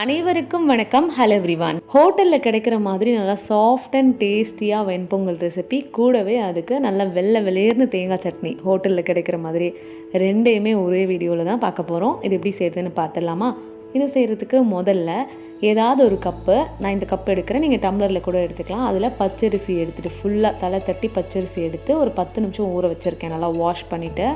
அனைவருக்கும் வணக்கம். Hello everyone ஹோட்டலில் கிடைக்கிற மாதிரி நல்லா சாஃப்ட் அண்ட் டேஸ்டியாக வெண்பொங்கல் ரெசிபி கூடவே அதுக்கு நல்ல வெள்ளை வெளியேர்னு தேங்காய் சட்னி ஹோட்டலில் கிடைக்கிற மாதிரி ரெண்டையுமே ஒரே வீடியோவில் தான் பார்க்க போகிறோம் இது எப்படி செய்யுதுன்னு பார்த்துடலாமா? இது செய்கிறதுக்கு முதல்ல ஏதாவது ஒரு கப்பு நான் இந்த கப் எடுக்கிறேன் நீங்கள் டம்ளரில் கூட எடுத்துக்கலாம். அதில் பச்சரிசி எடுத்துகிட்டு ஃபுல்லாக தலை தட்டி பச்சரிசி எடுத்து ஒரு பத்து நிமிஷம் ஊற வச்சுருக்கேன். நல்லா வாஷ் பண்ணிவிட்டு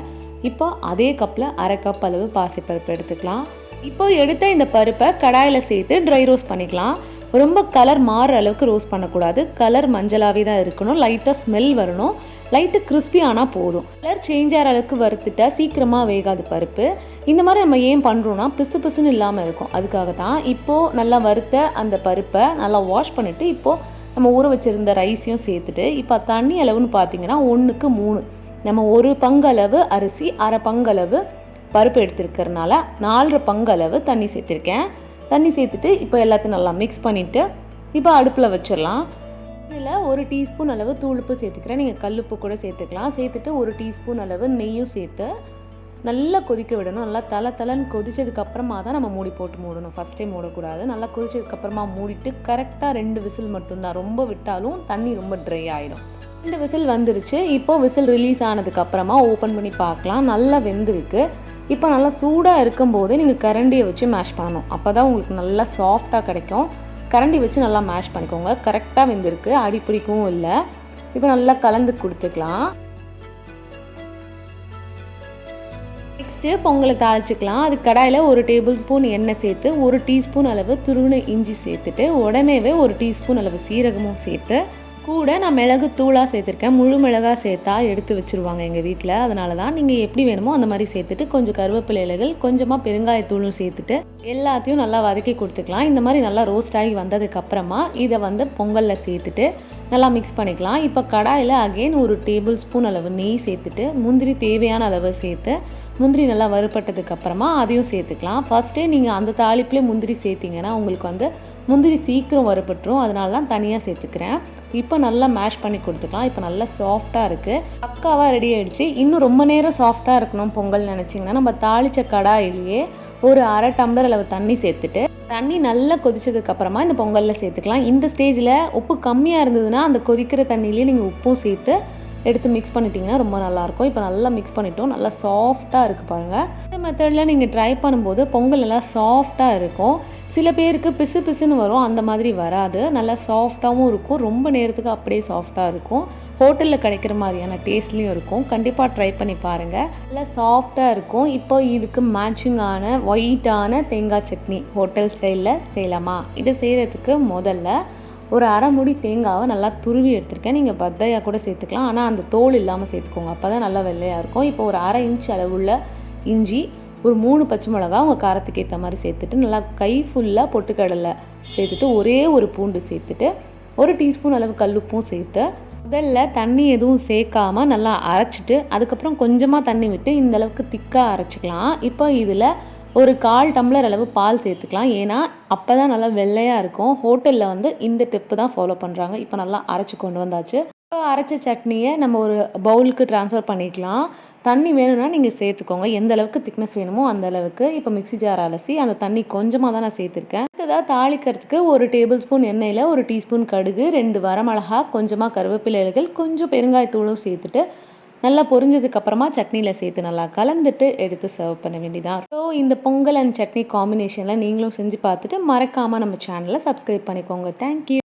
இப்போ அதே கப்பில் அரை கப் அளவு பாசிப்பருப்பு எடுத்துக்கலாம். இப்போ எடுத்த இந்த பருப்பை கடாயில் சேர்த்து ட்ரை ரோஸ்ட் பண்ணிக்கலாம். ரொம்ப கலர் மாறுற அளவுக்கு ரோஸ்ட் பண்ணக்கூடாது. கலர் மஞ்சளாகவே தான் இருக்கணும். லைட்டாக ஸ்மெல் வரணும். லைட்டு கிறிஸ்பி ஆனால் போதும். கலர் சேஞ்ச் ஆகிற அளவுக்கு வறுத்துட்டா சீக்கிரமாக வேகாது பருப்பு. இந்த மாதிரி நம்ம ஏன் பண்ணுறோன்னா பிசு பிசுன்னு இல்லாமல் இருக்கும். அதுக்காக தான் இப்போது நல்லா வறுத்த அந்த பருப்பை நல்லா வாஷ் பண்ணிவிட்டு இப்போது நம்ம ஊற வச்சுருந்த ரைஸையும் சேர்த்துட்டு இப்போ தண்ணி அளவுன்னு பார்த்தீங்கன்னா ஒன்றுக்கு மூணு. நம்ம ஒரு பங்களவு அரிசி அரை பங்களவு பருப்பு எடுத்துருக்கறனால நாலரை பங்களவு தண்ணி சேர்த்துருக்கேன். தண்ணி சேர்த்துட்டு இப்போ எல்லாத்தையும் நல்லா மிக்ஸ் பண்ணிவிட்டு இப்போ அடுப்பில் வச்சிடலாம். இதில் ஒரு டீஸ்பூன் அளவு தூளுப்பு சேர்த்துக்கிறேன். நீங்கள் கல்லுப்பு கூட சேர்த்துக்கலாம். சேர்த்துட்டு ஒரு டீஸ்பூன் அளவு நெய்யும் சேர்த்து நல்லா கொதிக்க விடணும். நல்லா தலை தலைன்னு கொதிச்சதுக்கப்புறமா தான் நம்ம மூடி போட்டு மூடணும். ஃபஸ்ட்டே மூடக்கூடாது. நல்லா கொதிச்சதுக்கப்புறமா மூடிட்டு கரெக்டாக ரெண்டு விசில் மட்டும்தான். ரொம்ப விட்டாலும் தண்ணி ரொம்ப ட்ரை ஆகிடும் ரெண்டு விசில் வந்துருச்சு. இப்போ விசில் ரிலீஸ் ஆனதுக்கப்புறமா ஓப்பன் பண்ணி பார்க்கலாம். நல்லா வெந்திருக்கு. இப்போ நல்லா சூடாக இருக்கும்போது நீங்கள் கரண்டியை வச்சு மேஷ் பண்ணணும். அப்போ தான் உங்களுக்கு நல்லா சாஃப்டாக கிடைக்கும். கரண்டி வச்சு நல்லா மேஷ் பண்ணிக்கோங்க. கரெக்டாக வெந்திருக்கு. அடி பிடிக்கவும் இல்லை. இப்போ நல்லா கலந்து கொடுத்துக்கலாம். நெக்ஸ்ட்டு பொங்கலை தாளிச்சிக்கலாம். அது கடாயில் ஒரு டேபிள் ஸ்பூன் எண்ணெய் சேர்த்து ஒரு டீஸ்பூன் அளவு துருவின இஞ்சி சேர்த்துட்டு உடனேவே ஒரு டீஸ்பூன் அளவு சீரகமும் சேர்த்து கூட நான் மிளகு தூளாக சேர்த்துருக்கேன். முழு மிளகா சேர்த்தா எடுத்து வச்சுருவாங்க எங்கள் வீட்டில் அதனால தான் நீங்கள் எப்படி வேணுமோ அந்த மாதிரி சேர்த்துட்டு கொஞ்சம் கருவேப்பிலை இலைகள் கொஞ்சமாக பெருங்காயத்தூளும் சேர்த்துட்டு எல்லாத்தையும் நல்லா வதக்கி கொடுத்துக்கலாம். இந்த மாதிரி நல்லா ரோஸ்ட் ஆகி வந்ததுக்கப்புறமா இதை வந்து பொங்கலில் சேர்த்துட்டு நல்லா மிக்ஸ் பண்ணிக்கலாம். இப்போ கடாயில் அகெயின் ஒரு டேபிள் ஸ்பூன் அளவு நெய் சேர்த்துட்டு முந்திரி தேவையான அளவு சேர்த்து முந்திரி நல்லா வறுபட்டதுக்கப்புறமா அதையும் சேர்த்துக்கலாம். ஃபஸ்ட்டே நீங்கள் அந்த தாளிப்புலேயே முந்திரி சேர்த்திங்கன்னா உங்களுக்கு வந்து முந்திரி சீக்கிரம் வறுப்பட்டுரும் அதனால தான் தனியாக சேர்த்துக்கிறேன். இப்போ நல்லா மேஷ் பண்ணி கொடுத்துக்கலாம். இப்போ நல்லா சாஃப்டாக இருக்குது பக்காவாக ரெடி ஆகிடுச்சு இன்னும் ரொம்ப நேரம் சாஃப்டாக இருக்கணும் பொங்கல் நினச்சிங்கன்னா. நம்ம தாளித்த கடாயிலேயே ஒரு அரை டம்ளர் அளவு தண்ணி சேர்த்துட்டு தண்ணி நல்லா கொதிச்சதுக்கு அப்புறமா இந்த பொங்கலில் சேர்த்துக்கலாம். இந்த ஸ்டேஜில் உப்பு கம்மியாக இருந்ததுன்னா அந்த கொதிக்கிற தண்ணியிலேயே நீங்கள் உப்பும் சேர்த்து எடுத்து மிக்ஸ் பண்ணிட்டீங்கன்னா ரொம்ப நல்லாயிருக்கும். இப்போ நல்லா மிக்ஸ் பண்ணிட்டோம். நல்லா சாஃப்டாக இருக்குது பாருங்கள் இந்த மெத்தடில் நீங்கள் ட்ரை பண்ணும்போது பொங்கல் நல்லா சாஃப்டாக இருக்கும். சில பேருக்கு பிசு பிசுன்னு வரும். அந்த மாதிரி வராது. நல்லா சாஃப்டாகவும் இருக்கும். ரொம்ப நேரத்துக்கு அப்படியே சாஃப்டாக இருக்கும். ஹோட்டலில் கிடைக்கிற மாதிரியான டேஸ்ட்லேயும் இருக்கும். கண்டிப்பாக ட்ரை பண்ணி பாருங்கள் நல்லா சாஃப்டாக இருக்கும். இப்போ இதுக்கு மேட்சிங்கான ஒயிட்டான தேங்காய் சட்னி ஹோட்டல் ஸ்டைலில் செய்யலாமா? இதை செய்கிறதுக்கு முதல்ல ஒரு அரை முடி தேங்காவை நல்லா துருவி எடுத்திருக்கேன். நீங்கள் பத்தையாக கூட சேர்த்துக்கலாம். ஆனால் அந்த தோல் இல்லாமல் சேர்த்துக்கோங்க. அப்போ தான் நல்லா வெள்ளையாக இருக்கும். இப்போ ஒரு அரை இன்ச் அளவுள்ள இஞ்சி ஒரு மூணு பச்சை மிளகா உங்கள் காரத்துக்கு ஏற்ற மாதிரி சேர்த்துட்டு நல்லா கை ஃபுல்லாக பொட்டுக்கடலை சேர்த்துட்டு ஒரே ஒரு பூண்டு சேர்த்துட்டு ஒரு டீஸ்பூன் அளவு கல்லுப்பும் சேர்த்து முதல்ல தண்ணி எதுவும் சேர்க்காம நல்லா அரைச்சிட்டு அதுக்கப்புறம் கொஞ்சமாக தண்ணி விட்டு இந்த அளவுக்கு திக்காக அரைச்சிக்கலாம். இப்போ இதில் ஒரு கால் டம்ளர் அளவு பால் சேர்த்துக்கலாம். ஏன்னா அப்போ தான் நல்லா வெள்ளையாக இருக்கும். ஹோட்டலில் வந்து இந்த டிப்பு தான் ஃபாலோ பண்ணுறாங்க இப்போ நல்லா அரைச்சி கொண்டு வந்தாச்சு. இப்போ அரைச்ச சட்னியை நம்ம ஒரு பவுலுக்கு ட்ரான்ஸ்ஃபர் பண்ணிக்கலாம். தண்ணி வேணும்னா நீங்கள் சேர்த்துக்கோங்க. எந்த அளவுக்கு திக்னஸ் வேணுமோ அந்த அளவுக்கு. இப்போ மிக்சி ஜார் அலசி அந்த தண்ணி கொஞ்சமாக தான் நான் சேர்த்துருக்கேன். அடுத்ததாக தாளிக்கிறதுக்கு ஒரு டேபிள் ஸ்பூன் எண்ணெயில் ஒரு டீஸ்பூன் கடுகு ரெண்டு வரமிளகா கொஞ்சமாக கருவேப்பிலை இலைகள் கொஞ்சம் பெருங்காயத்தூளும் சேர்த்துட்டு நல்லா பொரிஞ்சதுக்கு அப்புறமா சட்னியில் சேர்த்து நல்லா கலந்துட்டு எடுத்து சர்வ் பண்ண வேண்டியதான் ஸோ இந்த பொங்கல் அண்ட் சட்னி காம்பினேஷனில் நீங்களும் செஞ்சு பார்த்துட்டு மறக்காமல் நம்ம சேனலை சப்ஸ்கிரைப் பண்ணிக்கோங்க. தேங்க்யூ